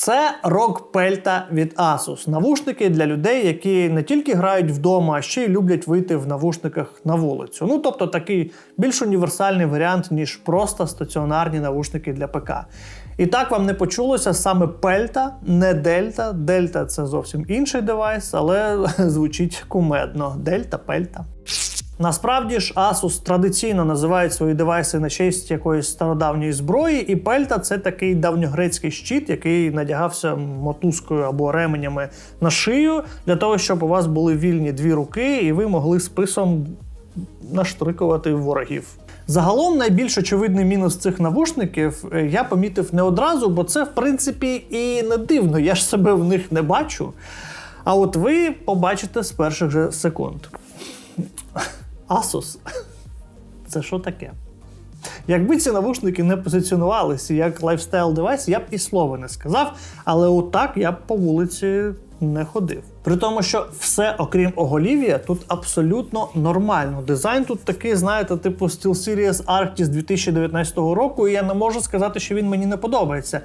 Це ROG Pelta від Asus. Навушники для людей, які не тільки грають вдома, а ще й люблять вийти в навушниках на вулицю. Ну тобто такий більш універсальний варіант, ніж просто стаціонарні навушники для ПК. І так вам не почулося саме Пельта, не Дельта. Дельта це зовсім інший девайс, але звучить кумедно. Дельта, Пельта. Насправді ж Asus традиційно називають свої девайси на честь якоїсь стародавньої зброї, і пельта це такий давньогрецький щит, який надягався мотузкою або ременями на шию, для того, щоб у вас були вільні дві руки, і ви могли списом наштрикувати ворогів. Загалом найбільш очевидний мінус цих навушників я помітив не одразу, бо це в принципі і не дивно. Я ж себе в них не бачу. А от ви побачите з перших же секунд. Asus. Це що таке? Якби ці навушники не позиціонувалися як лайфстайл девайс, я б і слова не сказав, але отак я б по вулиці не ходив. При тому, що все, окрім оголів'я, тут абсолютно нормально. Дизайн тут такий, знаєте, типу SteelSeries Arctis 2019 року, і я не можу сказати, що він мені не подобається.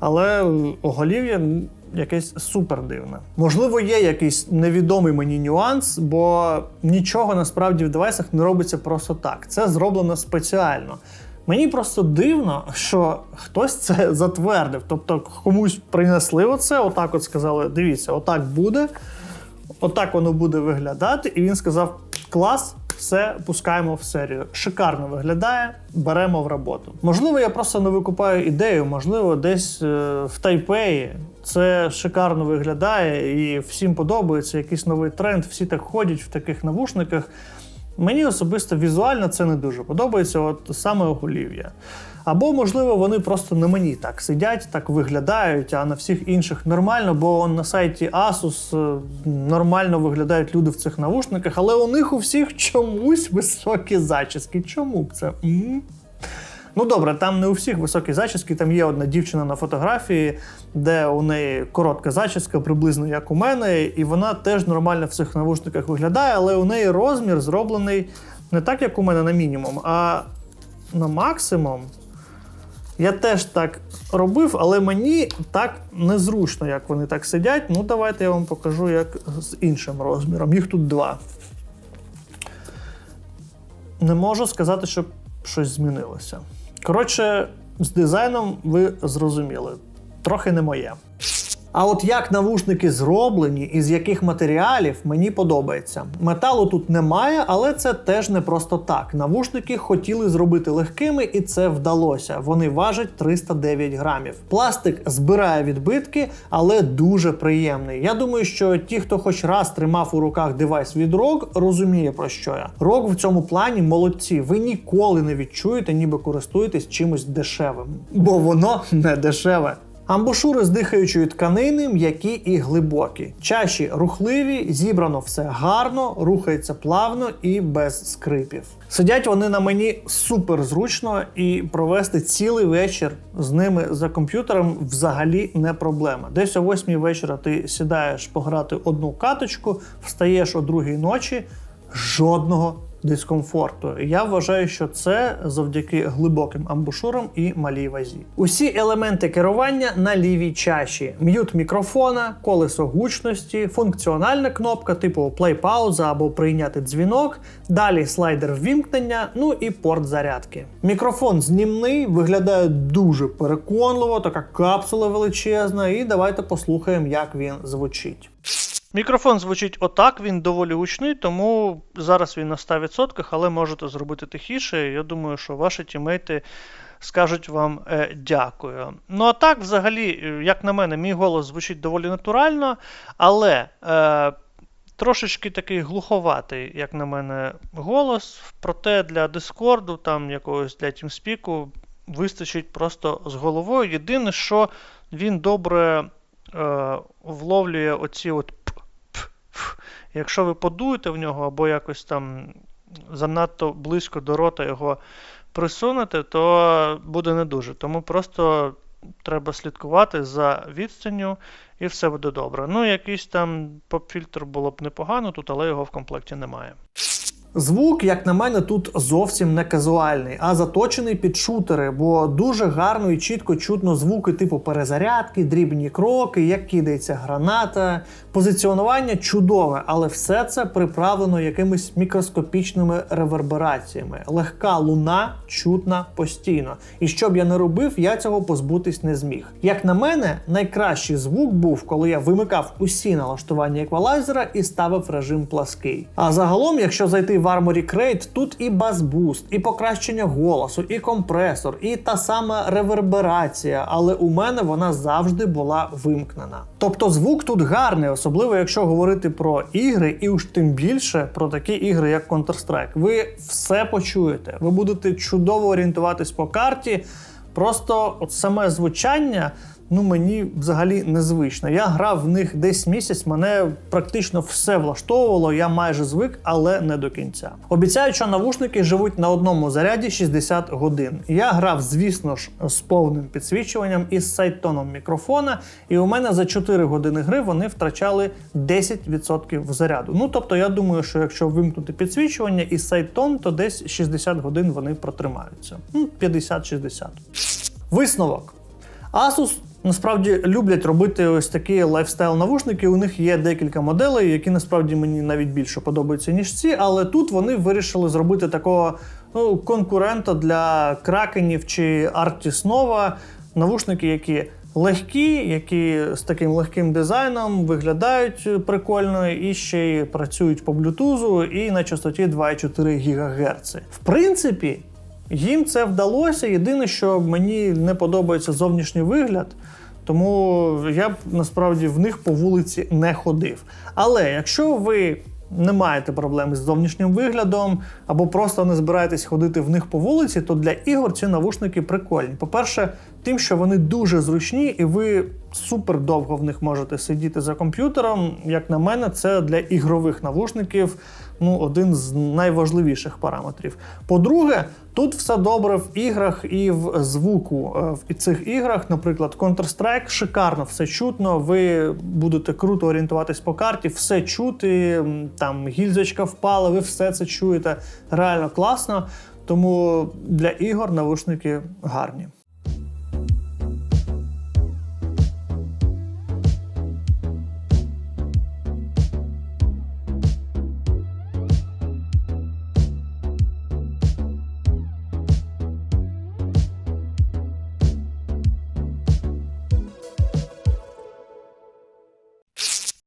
Але оголів'я якесь супер дивне. Можливо, є якийсь невідомий мені нюанс, бо нічого насправді в девайсах не робиться просто так. Це зроблено спеціально. Мені просто дивно, що хтось це затвердив. Тобто комусь принесли оце, отак от сказали: дивіться, отак буде, отак воно буде виглядати. І він сказав: клас, все пускаємо в серію. Шикарно виглядає, беремо в роботу. Можливо, я просто не викупаю ідею, можливо, десь е, в Тайпеї це шикарно виглядає і всім подобається якийсь новий тренд. Всі так ходять в таких навушниках. Мені особисто візуально це не дуже подобається, от саме оголів'я. Або, можливо, вони просто на мені так сидять, так виглядають, а на всіх інших нормально, бо на сайті Asus е, нормально виглядають люди в цих навушниках, але у них у всіх чомусь високі зачіски. Чому б це? М? Ну добре, там не у всіх високі зачіски. Там є одна дівчина на фотографії, де у неї коротка зачіска, приблизно як у мене, і вона теж нормально в цих навушниках виглядає, але у неї розмір зроблений не так, як у мене на мінімум, а на максимум. Я теж так робив, але мені так незручно, як вони так сидять. Ну, давайте я вам покажу, як з іншим розміром. Їх тут два. Не можу сказати, щоб щось змінилося. Коротше, з дизайном ви зрозуміли. Трохи не моє. А от як навушники зроблені і з яких матеріалів мені подобається. Металу тут немає, але це теж не просто так. Навушники хотіли зробити легкими, і це вдалося. Вони важать 309 грамів. Пластик збирає відбитки, але дуже приємний. Я думаю, що ті, хто хоч раз тримав у руках девайс від ROG, розуміє про що я. ROG в цьому плані молодці. Ви ніколи не відчуєте, ніби користуєтесь чимось дешевим, бо воно не дешеве. Амбушури з дихаючої тканини, м'які і глибокі. Чаші рухливі, зібрано все гарно, рухається плавно і без скрипів. Сидять вони на мені супер зручно, і провести цілий вечір з ними за комп'ютером взагалі не проблема. Десь о восьмій вечора ти сідаєш пограти одну каточку, встаєш о другій ночі, жодного дискомфорту. Я вважаю, що це завдяки глибоким амбушурам і малій вазі. Усі елементи керування на лівій чаші: м'ют мікрофона, колесо гучності, функціональна кнопка типу плей-пауза або прийняти дзвінок, далі слайдер ввімкнення, ну і порт зарядки. Мікрофон знімний, виглядає дуже переконливо, така капсула величезна, і давайте послухаємо, як він звучить. Мікрофон звучить отак, він доволі гучний, тому зараз він на 100%, але можете зробити тихіше. Я думаю, що ваші тімейти скажуть вам е, дякую. Ну, а так, взагалі, е, як на мене, мій голос звучить доволі натурально, але. Е, Трошечки такий глуховатий, як на мене, голос. Проте для Дискорду, там якогось для TeamSpeak вистачить просто з головою. Єдине, що він добре е, вловлює оці от Якщо ви подуєте в нього або якось там занадто близько до рота його присунете, то буде не дуже. Тому просто треба слідкувати за відстанню і все буде добре. Ну, якийсь там поп-фільтр було б непогано тут, але його в комплекті немає. Звук, як на мене, тут зовсім не казуальний, а заточений під шутери, бо дуже гарно і чітко чутно звуки типу перезарядки, дрібні кроки, як кидається граната. Позиціонування чудове, але все це приправлено якимись мікроскопічними ревербераціями. Легка луна чутна постійно. І що б я не робив, я цього позбутись не зміг. Як на мене, найкращий звук був, коли я вимикав усі налаштування еквалайзера і ставив режим плаский. А загалом, якщо зайти в Armory Crate, тут і бас-буст, і покращення голосу, і компресор, і та сама реверберація, але у мене вона завжди була вимкнена. Тобто звук тут гарний, особливо якщо говорити про ігри, і уж тим більше про такі ігри, як Counter-Strike. Ви все почуєте, ви будете чудово орієнтуватись по карті. Просто от саме звучання. Ну, мені взагалі незвично. Я грав в них десь місяць, мене практично все влаштовувало, я майже звик, але не до кінця. Обіцяють, що навушники живуть на одному заряді 60 годин. Я грав, звісно ж, з повним підсвічуванням і з сайттоном мікрофона, і у мене за 4 години гри вони втрачали 10% заряду. Ну тобто, я думаю, що якщо вимкнути підсвічування і сайттон, то десь 60 годин вони протримаються. Ну, 50-60. Висновок. Asus насправді люблять робити ось такі лайфстайл-навушники. У них є декілька моделей, які насправді мені навіть більше подобаються, ніж ці, але тут вони вирішили зробити такого ну, конкурента для кракенів чи Nova. Навушники, які легкі, які з таким легким дизайном виглядають прикольно і ще й працюють по блютузу і на частоті 2,4 ГГц. В принципі, їм це вдалося. Єдине, що мені не подобається зовнішній вигляд. Тому я б насправді в них по вулиці не ходив. Але якщо ви не маєте проблем з зовнішнім виглядом або просто не збираєтесь ходити в них по вулиці, то для ігор ці навушники прикольні. По-перше, тим, що вони дуже зручні, і ви супер довго в них можете сидіти за комп'ютером. Як на мене, це для ігрових навушників ну, один з найважливіших параметрів. По-друге, тут все добре в іграх і в звуку. Е, В цих іграх, наприклад, Counter-Strike, шикарно все чутно. Ви будете круто орієнтуватись по карті, все чути. Там гільзочка впала, ви все це чуєте. Реально класно. Тому для ігор навушники гарні.